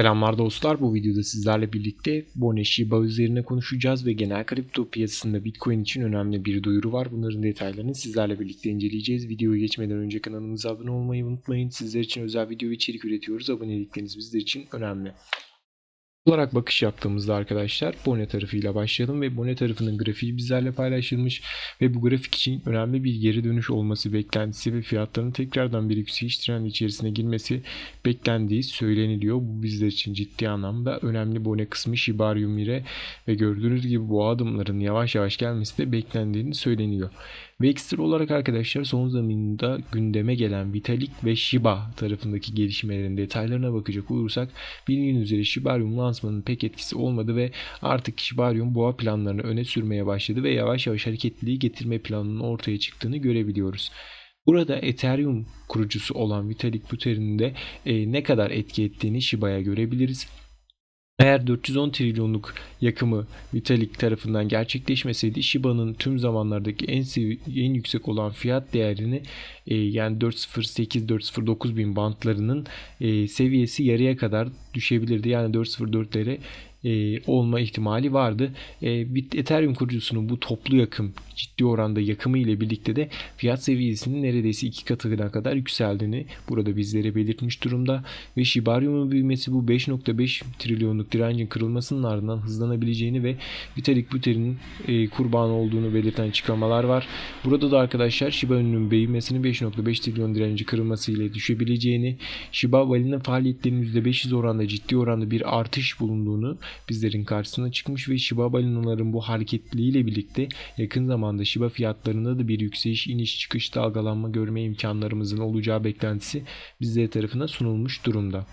Selamlar dostlar. Bu videoda sizlerle birlikte Bone Shiba üzerine konuşacağız ve genel kripto piyasasında Bitcoin için önemli bir duyuru var. Bunların detaylarını sizlerle birlikte inceleyeceğiz. Videoyu geçmeden önce kanalımıza abone olmayı unutmayın. Sizler için özel video ve içerik üretiyoruz. Abonelikleriniz bizler için önemli olarak bakış yaptığımızda arkadaşlar Bone tarafıyla başlayalım ve Bone tarafının grafiği bizlerle paylaşılmış ve bu grafik için önemli bir geri dönüş olması beklentisi ve fiyatların tekrardan bir yükseliş trendi içerisine girmesi beklendiği söyleniliyor. Bu bizler için ciddi anlamda önemli Bone kısmı Shibarium ile ve gördüğünüz gibi bu adımların yavaş yavaş gelmesi de beklendiğini söyleniyor. Ve ekstra olarak arkadaşlar son zamanında gündeme gelen Vitalik ve Shiba tarafındaki gelişmelerin detaylarına bakacak olursak bildiğiniz üzere Shibarium lansmanının pek etkisi olmadı ve artık Shibarium boğa planlarını öne sürmeye başladı ve yavaş yavaş hareketliliği getirme planının ortaya çıktığını görebiliyoruz. Burada Ethereum kurucusu olan Vitalik Buterin'in de e, ne kadar etki ettiğini Shiba'ya görebiliriz. Eğer 410 trilyonluk yakımı Vitalik tarafından gerçekleşmeseydi Shiba'nın tüm zamanlardaki en en yüksek olan fiyat değerini e, yani 408-409 bin bantlarının e, seviyesi yarıya kadar düşebilirdi. Yani 404'lere e, olma ihtimali vardı. E, Ethereum kurucusunun bu toplu yakım ciddi oranda yakımı ile birlikte de fiyat seviyesinin neredeyse iki katına kadar yükseldiğini burada bizlere belirtmiş durumda ve Shibarium'un büyümesi bu 5.5 trilyonluk direncin kırılmasının ardından hızlanabileceğini ve Vitalik Buterin'in e, kurbanı olduğunu belirten açıklamalar var. Burada da arkadaşlar Shiba Inu'nun büyümesinin 5.5 trilyon direnci kırılması ile düşebileceğini, Shiba Vali'nin faaliyetlerinin %500 oranda ciddi oranda bir artış bulunduğunu bizlerin karşısına çıkmış ve Shiba balinaların bu hareketliliğiyle birlikte yakın zamanda Shiba fiyatlarında da bir yükseliş, iniş, çıkış, dalgalanma görme imkanlarımızın olacağı beklentisi bizlere tarafına sunulmuş durumda.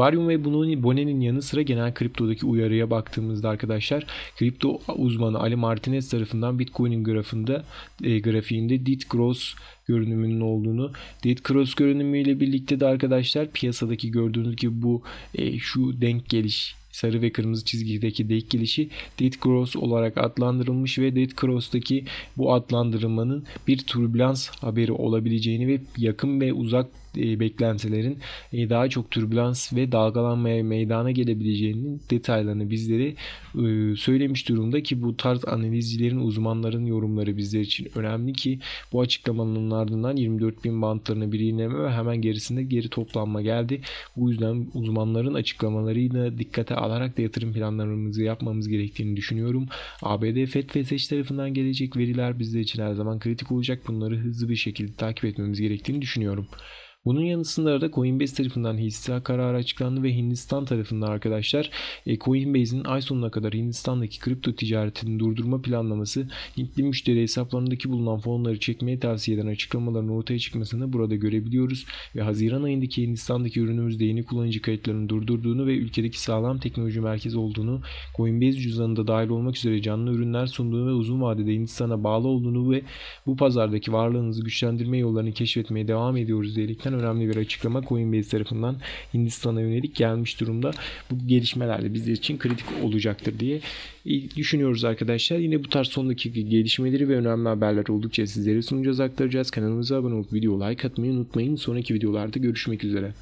Shibarium ve Bone'nin yanı sıra genel kriptodaki uyarıya baktığımızda arkadaşlar kripto uzmanı Ali Martinez tarafından Bitcoin'in grafında e, grafiğinde Dit Gross görünümünün olduğunu Dit Cross görünümüyle birlikte de arkadaşlar piyasadaki gördüğünüz gibi bu e, şu denk geliş sarı ve kırmızı çizgideki denk gelişi Dead Cross olarak adlandırılmış ve Dead Cross'taki bu adlandırılmanın bir türbülans haberi olabileceğini ve yakın ve uzak e, beklentilerin e, daha çok türbülans ve dalgalanmaya meydana gelebileceğinin detaylarını bizlere e, söylemiş durumda ki bu tarz analizcilerin uzmanların yorumları bizler için önemli ki bu açıklamanın ardından 24 bin bantlarına bir iğneme ve hemen gerisinde geri toplanma geldi. Bu yüzden uzmanların açıklamalarıyla dikkate alarak da yatırım planlarımızı yapmamız gerektiğini düşünüyorum. ABD FED ve SEC tarafından gelecek veriler bizler için her zaman kritik olacak. Bunları hızlı bir şekilde takip etmemiz gerektiğini düşünüyorum. Bunun yanı sıra da Coinbase tarafından hisse kararı açıklandı ve Hindistan tarafından arkadaşlar e, Coinbase'in ay sonuna kadar Hindistan'daki kripto ticaretini durdurma planlaması Hintli müşteri hesaplarındaki bulunan fonları çekmeye tavsiye eden açıklamaların ortaya çıkmasını burada görebiliyoruz ve Haziran ayındaki Hindistan'daki ürünümüzde yeni kullanıcı kayıtlarını durdurduğunu ve ülkedeki sağlam teknoloji merkezi olduğunu Coinbase cüzdanında dahil olmak üzere canlı ürünler sunduğunu ve uzun vadede Hindistan'a bağlı olduğunu ve bu pazardaki varlığınızı güçlendirme yollarını keşfetmeye devam ediyoruz diyerekten gerçekten önemli bir açıklama Coinbase tarafından Hindistan'a yönelik gelmiş durumda. Bu gelişmeler de bizler için kritik olacaktır diye düşünüyoruz arkadaşlar. Yine bu tarz son dakika gelişmeleri ve önemli haberler oldukça sizlere sunacağız aktaracağız. Kanalımıza abone olup video like atmayı unutmayın. Sonraki videolarda görüşmek üzere.